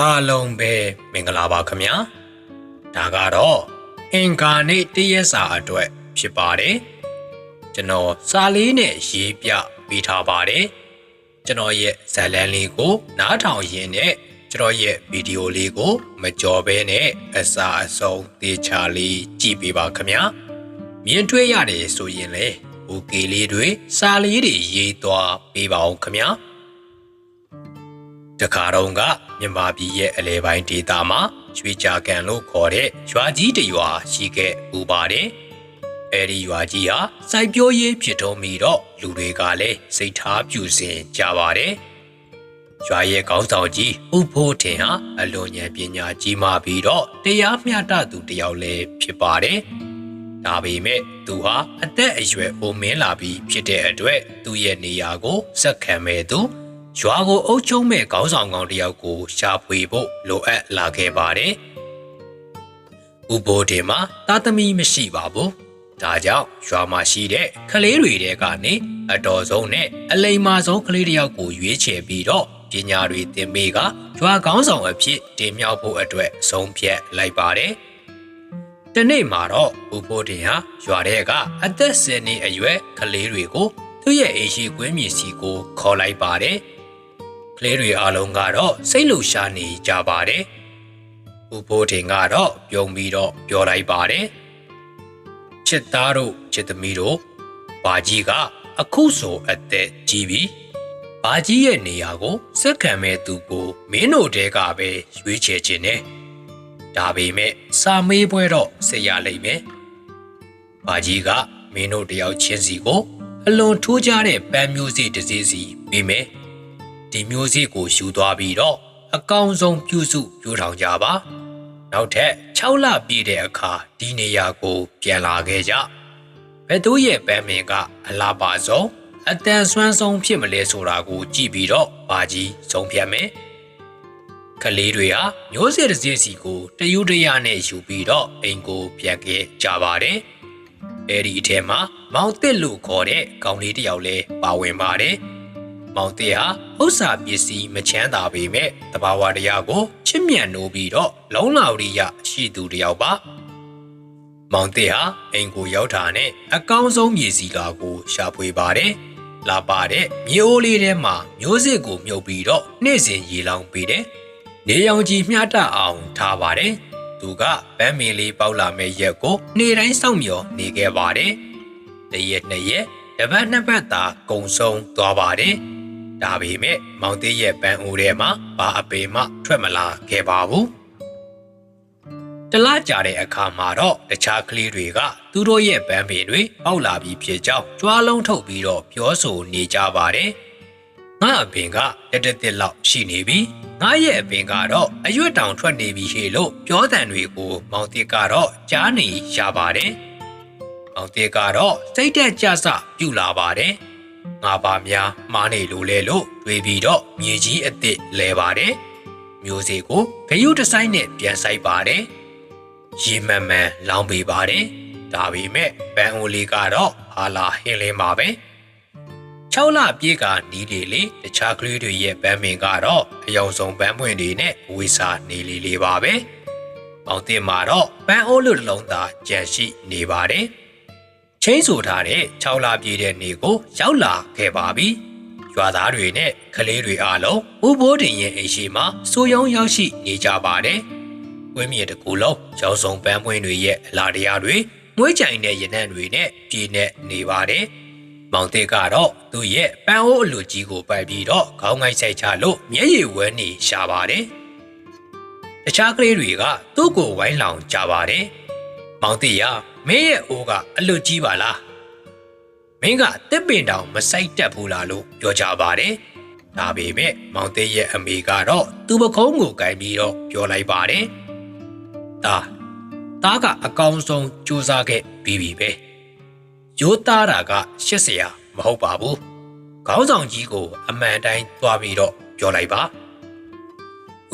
အားလုံးပဲမင်္ဂလာပါခင်ဗျာဒါကတော့အင်္ဂါနေ့တရက်စာအတွက်ဖြစ်ပါတယ်ကျွန်တော်စာလေးနဲ့ရေးပြပေးထားပါတယ်ကျွန်တော်ရဲ့ဇာတ်လမ်းလေးကို နားထောင်ရင်းနဲ့ကျွန်တော်ရဲ့ဗီဒီယိုလေးကို မကြော်ဘဲနဲ့အစာအဆုံးသေချာလေးကြည့်ပေးပါခင်ဗျာမြင်တွေ့ရတယ်ဆိုရင်လေ okay လေးတွေစာလေးတွေရေးသွားပေးပါအောင်ခင်ဗျာ တခါတော့ကမြန်မာပြည်ရဲ့အလဲပိုင်းဒေသမှာရွှေကြာကန်လို့ခေါ်တဲ့ရွာကြီးတစ်ရွာရှိခဲ့ဥပါတယ်။အဲဒီရွာကြီးဟာစိုက်ပျိုးရေးဖြစ်တော်မီတော့လူတွေကလည်းစိတ်ထားပြူစင်ကြပါတယ်။ရွာရဲ့ကောင်းဆောင်ကြီးဥဖိုးထင်ဟာအလွန်ဉာဏ်ပညာကြီးမှပြီးတော့တရားမျှတသူတစ်ယောက်လည်းဖြစ်ပါတယ်။ဒါပေမဲ့သူဟာအသက်အရွယ်အိုမင်းလာပြီးဖြစ်တဲ့အတွက်သူ့ရဲ့နေရာကိုစက်ခံမဲ့သူ ရွာကိုအုပ်ချုပ်မဲ့ခေါင်းဆောင်ကောင်တယောက်ကိုရှာဖွေဖို့လိုအပ်လာခဲ့ပါတယ်။ဥပိုးတင်မှာတာသမီမရှိပါဘူး။ဒါကြောင့်ရွာမှာရှိတဲ့ကလေးတွေတဲကနေအတော်ဆုံးနဲ့အလိမ္မာဆုံးကလေးတယောက်ကိုရွေးချယ်ပြီးတော့ပညာတွေသင်ပေးကရွာခေါင်းဆောင်အဖြစ်တင်မြှောက်ဖို့အတွက်ဆုံးဖြတ်လိုက်ပါတယ်။တနေ့မှာတော့ဥပိုးတင်ဟာရွာထဲကအသက်10နှစ်အရွယ်ကလေးတွေကိုသူ့ရဲ့အိမ်ရှိကွင်းမြေစီကိုခေါ်လိုက်ပါတယ်။က လေးတွေအားလုံးကတော့စိတ်လှရှားနေကြပါတယ်။ဥပိုးတင်ကတော့ပြုံပြီးတော့ပြောလိုက်ပါတယ်။ချစ်သားတို့ချစ်သမီးတို့ဘာကြီးကအခုဆိုအသက်ကြီးပြီ။ဘာကြီးရဲ့နေရာကိုစက်ခံမဲ့သူကိုမင်းတို့တဲကပဲရွေးချယ်ခြင်းနဲ့ဒါပေမဲ့စာမေးပွဲတော့ဆက်ရလိမ့်မယ်။ဘာကြီးကမင်းတို့တယောက်ချင်းစီကိုအလွန်ထူးခြားတဲ့ပန်းမျိုးစေ့တစ်စီးစီပေးမယ်။ ဒီမျိုးစေ့ကိုယူသွားပြီးတော့အကောင်ဆုံးပြုစုပြိုးထောင်ကြပါနောက်ထပ်6လပြည့်တဲ့အခါဒီနေရာကို ပြန်လာခဲ့ကြဘယ်သူရဲ့ပန်းမင်ကအလားပါဆုံးအတန်ဆွမ်းဆုံးဖြစ်မလဲဆိုတာကို ကြည့်ပြီးတော့ဘာကြီးဆုံးဖြတ်မယ်ကလေးတွေဟာမျိုးစေ့တစ်စီးစီကိုတယူတရနဲ့ယူပြီးတော့အိမ်ကိုပြန်ခဲ့ကြပါတယ်အဲ့ဒီအထဲမှာမောင်တစ်လို့ခေါ်တဲ့ကောင်လေးတစ်ယောက်လည်းပါဝင်ပါတယ် မောင်တေဟာဥစ္စာပစ္စည်းမချမ်းသာပေမဲ့တဘာဝတရားကိုချစ်မြတ်နိုးပြီးတော့လုံလာဝရိယရှိသူတယောက်ပါမောင်တေဟာအိမ်ကိုရောက်တာနဲ့အကောင်းဆုံးမြေစီကာကိုရှာဖွေပါတယ်လာပါတဲ့မြေအိုးလေးထဲမှာမျိုးစစ်ကိုမြုပ်ပြီးတော့နေ့စဉ်ရေလောင်ပေးတယ်နေရောင်ကြီးမျှတအောင်ထားပါတယ်သူကဗမ်းမီလေးပေါက်လာမဲ့ရက်ကိုနေ့တိုင်းစောင့်မျှော်နေခဲ့ပါတယ်တရက်နှစ်ရက်တပတ်နှစ်ပတ်သာကုံဆုံးသွားပါတယ် ဒါပေမဲ့မောင်သေးရဲ့ပန်းအိုထဲမှာဘာအပေမှထွက်မလာခဲ့ပါဘူးတလားကြတဲ့အခါမှာတော့တခြားကလေးတွေကသူတို့ရဲ့ပန်းပင်တွေပေါက်လာပြီးဖြစ်ကြောင်းကြွားလုံးထုတ်ပြီးတော့ပြောဆိုနေကြပါတယ်ငါအပင်ကတက်တက်တက်လောက်ရှိနေပြီငါရဲ့အပင်ကတော့အရွက်တောင်ထွက်နေပြီဟေလို့ပြောတန်တွေကိုမောင်တစ်ကတော့ကြားနေရပါတယ်အောင်တေကတော့စိတ်တက်ကြဆပြူလာပါတယ်။ ငါပါများမားနေလို့လဲလို့တွေးပြီးတော့မြေကြီးအစ်စ်လဲပါတယ်။မျိုးစေ့ကိုဂယုတဆိုင်နဲ့ပြန်ဆိုင်ပါတယ်။ရေမှန်မှန်လောင်းပေးပါတယ်။ဒါပေမဲ့ဘန်အိုလေးကတော့ဟာလာဟင်းလင်းပါပဲ။6လပြည့်ကနီးလေလေတခြားကလေးတွေရဲ့ဗန်းမင်ကတော့အယောင်ဆုံးဗန်းပွင့်တွေနဲ့ဝေစာနေလေလေပါပဲ။အောင်တင်မှာတော့ပန်းအိုးလိုတစ်လုံးသာကြံရှိနေပါတယ်။ ချင်းဆိုထားတဲ့6လပြည့်တဲ့နေ့ကိုရောက်လာခဲ့ပါပြီ။ရွာသားတွေနဲ့ကလေးတွေအားလုံးဥဘိုးတင်ရဲ့အိမ်ရှိမှာစိုးရုံရောက်ရှိနေကြပါတယ်။ဝင်းမြေတစ်ခုလုံးရောင်စုံပန်းပွင့်တွေရဲ့အလားတရားတွေငွေကြိုင်တဲ့ရနံ့တွေနဲ့ပြည့်နေနေပါတယ်။မောင်တေကတော့သူ့ရဲ့ပန်းအိုးအလူကြီးကိုပိုက်ပြီးတော့ခေါင်းငိုက်ဆိုင်ချလို့မျက်ရည်ဝဲနေရှာပါတယ်။တခြားကလေးတွေကသူ့ကိုဝိုင်းလောင်ကြပါတယ်။မောင်တီရ မင်းရဲ့အိုးကအလွတ်ကြီးပါလားမင်းကတစ်ပင်တောင်မဆိုင်တက်ဘူးလားလို့ပြောကြပါတယ်ဒါပေမဲ့မောင်တီရဲ့အမေကတော့သူ့ပခုံးကိုကင်ပြီးတော့ပြောလိုက်ပါတယ်ဒါသားကအကောင်ဆုံးစူးစမ်းခဲ့ပြီးပြီပဲရိုးသားတာကရှစ်ဆရာမဟုတ်ပါဘူးခေါင်းဆောင်ကြီးကိုအမှန်တိုင်းသွားပြီးတော့ပြောလိုက်ပါ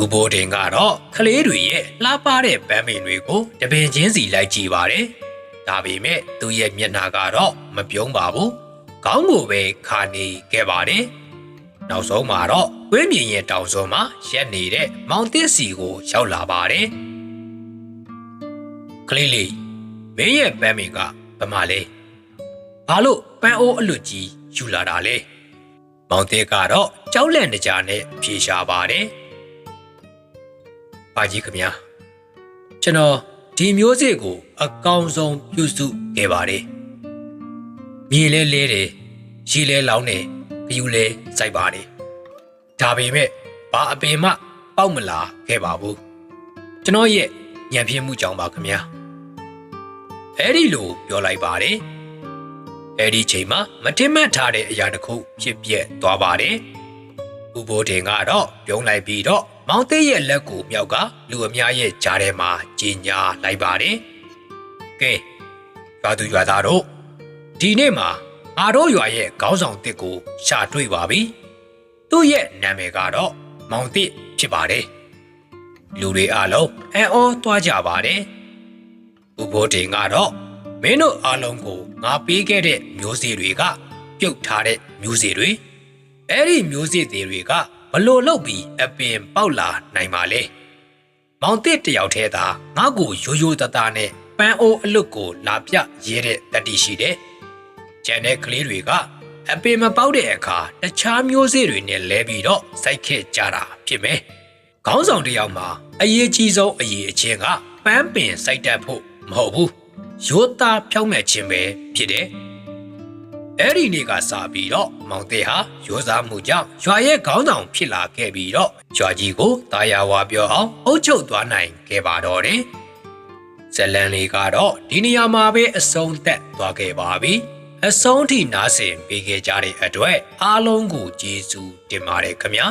ဥပိုးတင်ကတော့ကလေးတွေရဲ့လှပတဲ့ပန်းပင်တွေကိုတပင်ချင်းစီလိုက်ကြည့်ပါတယ်။ ဒါပေမဲ့သူ့ရဲ့မျက်နှာကတော့မပြုံးပါဘူး။ခေါင်းကိုပဲခါနေခဲ့ပါတယ်။နောက်ဆုံးမှာတော့ဝင်းမြင်ရဲ့တောင်စွန်းမှာရက်နေတဲ့မောင်တစ်စီကိုရောက်လာပါတယ်ကလေးလေးမင်းရဲ့ပန်းမင်ကဘမလဲဘာလို့ပန်းအိုးအလွတ်ကြီးယူလာတာလဲမောင်တစ်ကတော့ကြောက်လန့်တကြားနဲ့ဖြေရှာပါတယ်ပါကြီးခမညာကျွန်တော် ဒီမျိုးစေ့ကို အကောင်ဆုံးပြုစုခဲ့ပါတယ်မြေလဲလဲတယ်ရေလဲလောင်းတယ်ဂယူလဲစိုက်ပါတယ်ဒါပေမဲ့ဘာအပင်မှပေါက်မလာခဲ့ပါဘူးကျွန်တော်ရဲ့ညံပြင်းမှုကြောင့်ပါခမညာအဲ့ဒီလိုပြောလိုက်ပါတယ်အဲ့ဒီချိန်မှာမတင်မှတ်ထားတဲ့အရာတစ်ခုဖြစ်ပြက်သွားပါတယ်ဥပိုးတင်ကတော့ပြုံးလိုက်ပြီးတော့ မောင်သေးရဲ့လက်ကိုမြောက်ကလူအများရဲ့ကြားထဲမှာကြီးညာလိုက်ပါတယ်ကဲရွာသူရွာသားတို့ဒီနေ့မှာအားတို့ရွာရဲ့ခေါင်းဆောင်တစ်ကိုရှာတွေ့ပါပြီသူ့ရဲ့နာမည်ကတော့မောင်တစ်ဖြစ်ပါတယ်လူတွေအားလုံးအံ့ဩသွားကြပါတယ်ဥပိုးတင်ကတော့မင်းတို့အားလုံးကိုငါပေးခဲ့တဲ့မျိုးစေ့တွေက ပြုတ်ထားတဲ့မျိုးစေ့တွေအဲ့ဒီမျိုးစေ့တွေက ဘလို့လောက်ပြီးအပင်ပေါက်လာနိုင်ပါလဲမောင်တစ်တယောက်တည်းသာငါ့ကိုရိုးရိုးသားသားနဲ့ပန်းအိုးအလွတ်ကိုလာပြရဲတဲ့တတိရှိတယ်ကျန်တဲ့ကလေးတွေကအပင်မပေါက်တဲ့အခါတခြားမျိုးစေ့တွေနဲ့လဲပြီးတော့စိုက်ခဲ့ကြတာဖြစ်မယ်ခေါင်းဆောင်တစ်ယောက်မှာအရေးကြီးဆုံးအရေးအချင်းကပန်းပင်စိုက်တတ်ဖို့မဟုတ်ဘူးရိုးသားဖြောင်းမဲ့ခြင်းပဲဖြစ်တယ် အဲ့ဒီနေ့ကစပြီးတော့မောင်သေးဟာရိုးစားမှုကြောင့်ရွာရဲ့ခေါင်းဆောင်ဖြစ်လာခဲ့ပြီးတော့ရွာကြီးကိုတာယာဝါပြောအောင်အုပ်ချုပ်သွားနိုင်ခဲ့ပါတော့တယ်ဇလန်လေးကတော့ဒီနေရာမှာပဲအဆုံးသက်သွားခဲ့ပါပြီအဆုံးထိနားဆင်ပေးခဲ့ကြတဲ့အတွက်အားလုံးကိုကျေးဇူးတင်ပါတယ်ခင်ဗျာ